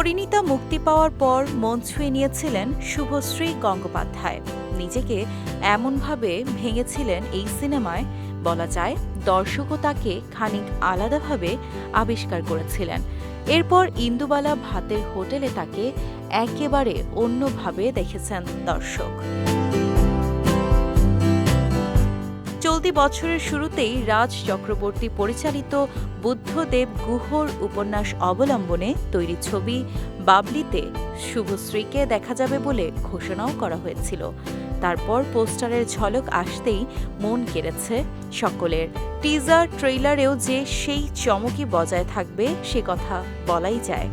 পরিণীতা মুক্তি পাওয়ার পর মন ছুঁয়ে নিয়েছিলেন শুভশ্রী গঙ্গোপাধ্যায়। নিজেকে এমনভাবে ভেঙেছিলেন এই সিনেমায়, বলা যায় দর্শকও তাকে খানিক আলাদাভাবে আবিষ্কার করেছিলেন। এরপর ইন্দুবালা ভাতের হোটেলে তাকে একেবারে অন্যভাবে দেখেছেন দর্শক। চলতি বছরের শুরুতেই রাজ চক্রবর্তী পরিচালিত বুদ্ধদেব গুহর উপন্যাস অবলম্বনে তৈরি ছবি বাবলিতে শুভশ্রীকে দেখা যাবে বলে ঘোষণাও করা হয়েছিল। তারপর পোস্টারের ঝলক আসতেই মন কেড়েছে সকলের। টিজার, ট্রেইলারেও যে সেই চমকই বজায় থাকবে সে কথা বলাই যায়।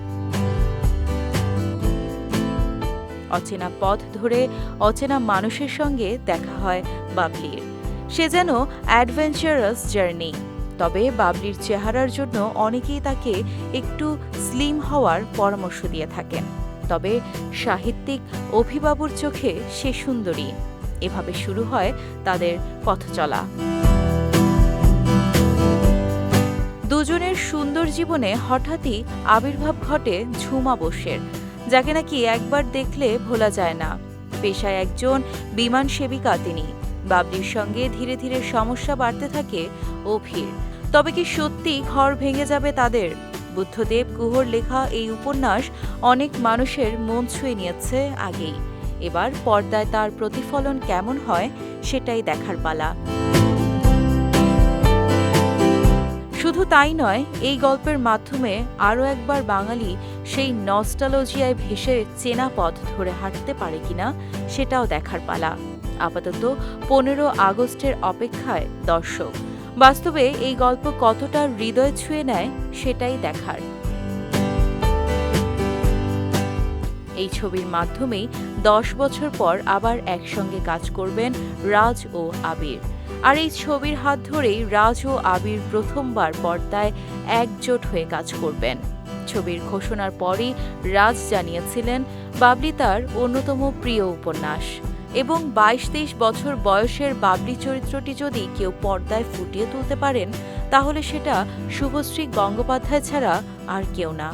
অচেনা পথ ধরে অচেনা মানুষের সঙ্গে দেখা হয় বাবলির। সে যেন অ্যাডভেঞ্চারাস জার্নি তবে বাবলির চেহারার জন্য অনেকেই তাকে একটু স্লিম হওয়ার পরামর্শ দিয়ে থাকেন। তবে সাহিত্যিক অভিবাবুর চোখে সে সুন্দরী। এভাবে শুরু হয় তাদের পথ চলা। দুজনের সুন্দর জীবনে হঠাৎই আবির্ভাব ঘটে ঝুমা বোসের, যাকে নাকি একবার দেখলে ভোলা যায় না। পেশায় একজন বিমান সেবিকা তিনি। বাবলির সঙ্গে ধীরে ধীরে সমস্যা বাড়তে থাকে অভির তবে কি সত্যি ঘর ভেঙে যাবে তাদের? বুদ্ধদেব গুহর লেখা এই উপন্যাস অনেক মানুষের মন ছুঁয়ে নিয়েছে আগেই। এবার পর্দায় তার প্রতিফলন কেমন হয় সেটাই দেখার পালা। শুধু তাই নয়, এই গল্পের মাধ্যমে আরও একবার বাঙালি সেই নস্টালজিয়ায় ভেসে চেনা পথ ধরে হাঁটতে পারে কিনা সেটাও দেখার পালা। আপাতত পনেরো আগস্টের অপেক্ষায় দর্শক। বাস্তবে এই গল্প কতটা হৃদয় ছুঁয়ে নেয় সেটাই দেখার। এই ছবির মাধ্যমেই দশ বছর পর আবার একসঙ্গে কাজ করবেন রাজ ও আবির। আর এই ছবির হাত ধরেই রাজ ও আবির প্রথমবার পর্দায় একজোট হয়ে কাজ করবেন। ছবির ঘোষণার পরই রাজ জানিয়েছিলেন, বাবলি তার অন্যতম প্রিয় উপন্যাস। এবং বাইশ তেইশ বছর বয়সের বাবলি চরিত্রটি যদি কেউ পর্দায় ফুটিয়ে তুলতে পারেন, তাহলে সেটা শুভশ্রী গঙ্গোপাধ্যায় ছাড়া আর কেউ না।